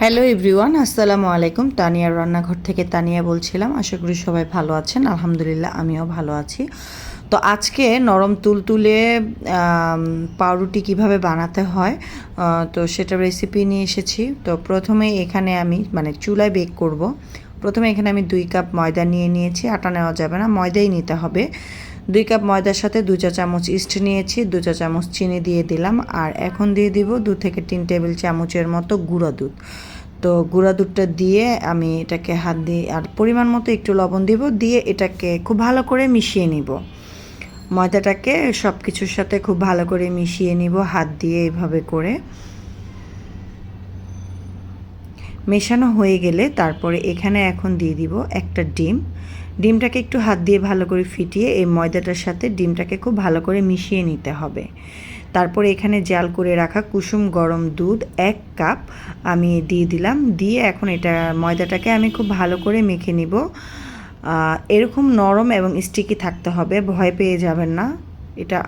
Hello everyone আসসালামু আলাইকুম। তানিয়ার রান্নাঘর থেকে তানিয়া বলছিলাম। আশা করি সবাই ভালো আছেন। আলহামদুলিল্লাহ, আমিও ভালো আছি। তো আজকে নরম তুলতুলে পাউরুটি কীভাবে বানাতে হয় তো সেটা রেসিপি নিয়ে এসেছি। তো প্রথমে এখানে আমি মানে চুলায় বেক করব। প্রথমে এখানে আমি দুই কাপ ময়দা নিয়ে নিয়েছি। আটা নেওয়া যাবে না, ময়দাই নিতে হবে। দুই কাপ ময়দার সাথে দু চা চামচ ইস্ট নিয়েছি, দু চা চামচ চিনি দিয়ে দিলাম। আর এখন দিয়ে দিব দু থেকে তিন টেবিল চামচের মতো গুঁড়া দুধ। তো গুঁড়া দুধটা দিয়ে আমি এটাকে হাত দিয়ে আর পরিমাণ মতো একটু লবণ দিব, দিয়ে এটাকে খুব ভালো করে মিশিয়ে নিব। ময়দাটাকে সব কিছুর সাথে খুব ভালো করে মিশিয়ে নিব, হাত দিয়ে এইভাবে করে। মেশানো হয়ে গেলে তারপরে এখানে এখন দিয়ে দিব একটা ডিম। ডিমটাকে একটু হাত দিয়ে ভালো করে ফিটিয়ে এই ময়দাটার সাথে ডিমটাকে খুব ভালো করে মিশিয়ে নিতে হবে। তারপর এখানে জাল করে রাখা কুসুম গরম দুধ এক কাপ আমি দিয়ে দিলাম। দিয়ে এখন এটা ময়দাটাকে আমি খুব ভালো করে মেখে নিব। এরকম নরম এবং স্টিকি থাকতে হবে, ভয় পেয়ে যাবেন না। এটা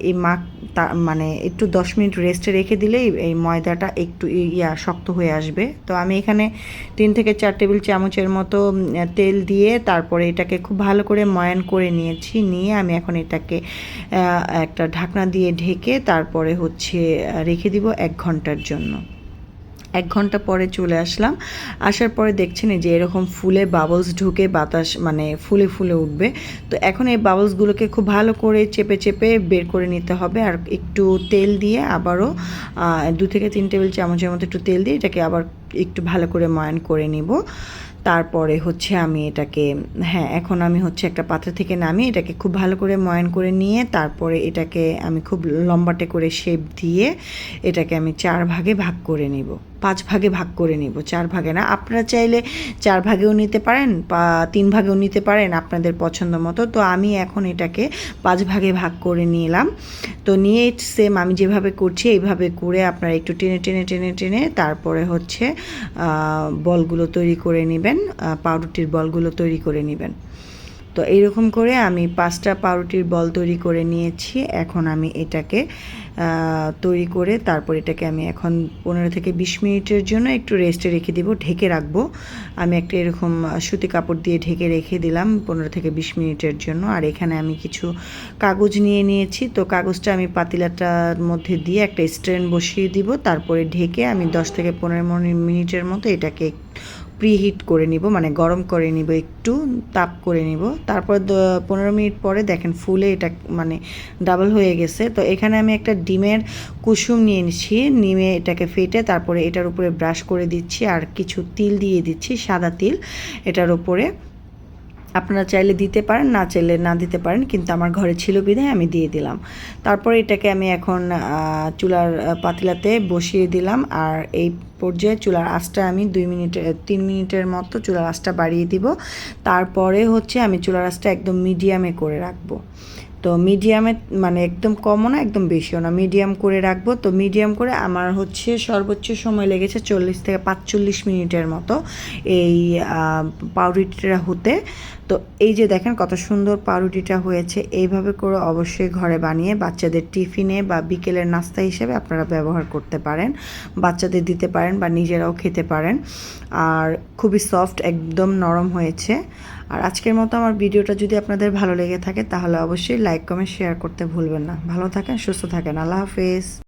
এই মাখ, তা- মানে একটু দশ মিনিট রেস্টে রেখে দিলেই এই ময়দাটা একটু ইয়া, শক্ত হয়ে আসবে। তো আমি এখানে তিন থেকে চার টেবিল চামচের মতো তেল দিয়ে তারপরে এটাকে খুব ভালো করে ময়ান করে নিয়েছি। নিয়ে আমি এখন এটাকে একটা ঢাকনা দিয়ে ঢেকে তারপরে হচ্ছে রেখে দিব এক ঘণ্টার জন্য। এক ঘণ্টা পরে চলে আসলাম। আসার পরে দেখছেন যে এরকম ফুলে বাবলস ঢুকে বাতাস মানে ফুলে ফুলে উঠবে। তো এখন এই বাবলসগুলোকে খুব ভালো করে চেপে চেপে বের করে নিতে হবে আর একটু তেল দিয়ে আবারও দু থেকে তিন টেবিল চামচের মতো একটু তেল দিয়ে এটাকে আবার একটু ভালো করে ময়ান করে নিব। তারপরে হচ্ছে আমি এটাকে হ্যাঁ এখন আমি হচ্ছে একটা পাত্র থেকে নামিয়ে এটাকে খুব ভালো করে ময়ান করে নিয়ে তারপরে এটাকে আমি খুব লম্বাটে করে শেপ দিয়ে এটাকে আমি চার ভাগে ভাগ করে নিব। পাঁচ ভাগে ভাগ করে নিব, চার ভাগে না। আপনারা চাইলে চার ভাগেও নিতে পারেন বা তিন ভাগেও নিতে পারেন আপনাদের পছন্দ মতো। তো আমি এখন এটাকে পাঁচ ভাগে ভাগ করে নিলাম। তো নিয়ে সেম আমি যেভাবে করছি, এইভাবে করে আপনারা একটু টেনে টেনে টেনে টেনে তারপরে হচ্ছে বলগুলো তৈরি করে নেবেন পাউরুটির বলগুলো তৈরি করে নেবেন। তো এইরকম করে আমি পাঁচটা পাউরুটির বল তৈরি করে নিয়েছি। এখন আমি এটাকে তৈরি করে তারপর এটাকে আমি এখন পনেরো থেকে বিশ মিনিটের জন্য একটু রেস্টে রেখে দিব, ঢেকে রাখব। আমি একটা এরকম সুতি কাপড় দিয়ে ঢেকে রেখে দিলাম পনেরো থেকে বিশ মিনিটের জন্য। আর এখানে আমি কিছু কাগজ নিয়ে নিয়েছি। তো কাগজটা আমি পাতিলাটার মধ্যে দিয়ে একটা স্ট্যান্ড বসিয়ে দিব। তারপরে ঢেকে আমি দশ থেকে পনেরো মিনিটের মতো এটাকে প্রিহিট করে নিব মানে গরম করে নিব একটু, তাপ করে নিব। তারপর পনেরো মিনিট পরে দেখেন ফুলে এটা মানে ডাবল হয়ে গেছে। তো এখানে আমি একটা ডিমের কুসুম নিয়ে নিচ্ছি। নিমে এটাকে ফেটে তারপরে এটার উপরে ব্রাশ করে দিচ্ছি আর কিছু তিল দিয়ে দিচ্ছি, সাদা তিল এটার উপরে। আপনারা চাইলে দিতে পারেন না চাইলে না দিতে পারেন কিন্তু আমার ঘরে ছিল বিধায় আমি দিয়ে দিলাম। তারপরে এটাকে আমি এখন চুলার পাতিলাতে বসিয়ে দিলাম আর এই পর্যায়ে চুলার আঁচটা আমি দুই মিনিট তিন মিনিটের মতো চুলার আঁচটা বাড়িয়ে দিব। তারপরে হচ্ছে আমি চুলার আঁচটা একদম মিডিয়ামে করে রাখব। তো মিডিয়ামে মানে একদম কমও না একদম বেশিও না মিডিয়াম করে রাখব। তো মিডিয়াম করে আমার হচ্ছে সর্বোচ্চ সময় লেগেছে চল্লিশ থেকে পাঁচচল্লিশ মিনিটের মতো। এই আহ, পাউরুটিটা হতে তো এই যে দেখেন কত সুন্দর পাউরুটিটা হয়েছে, এইভাবে করে অবশ্যই ঘরে বানিয়ে বাচ্চাদের টিফিনে বা বিকেলের নাস্তা হিসেবে আপনারা ব্যবহার করতে পারেন, বাচ্চাদের দিতে পারেন বা নিজেরাও খেতে পারেন। আর খুবই সফট, একদম নরম হয়েছে। আর আজকের মতো আমার ভিডিওটা যদি আপনাদের ভালো লেগে থাকে, তাহলে অবশ্যই লাইক, কমেন্ট, শেয়ার করতে ভুলবেন না। ভালো থাকেন, সুস্থ থাকেন। আল্লাহ হাফেজ।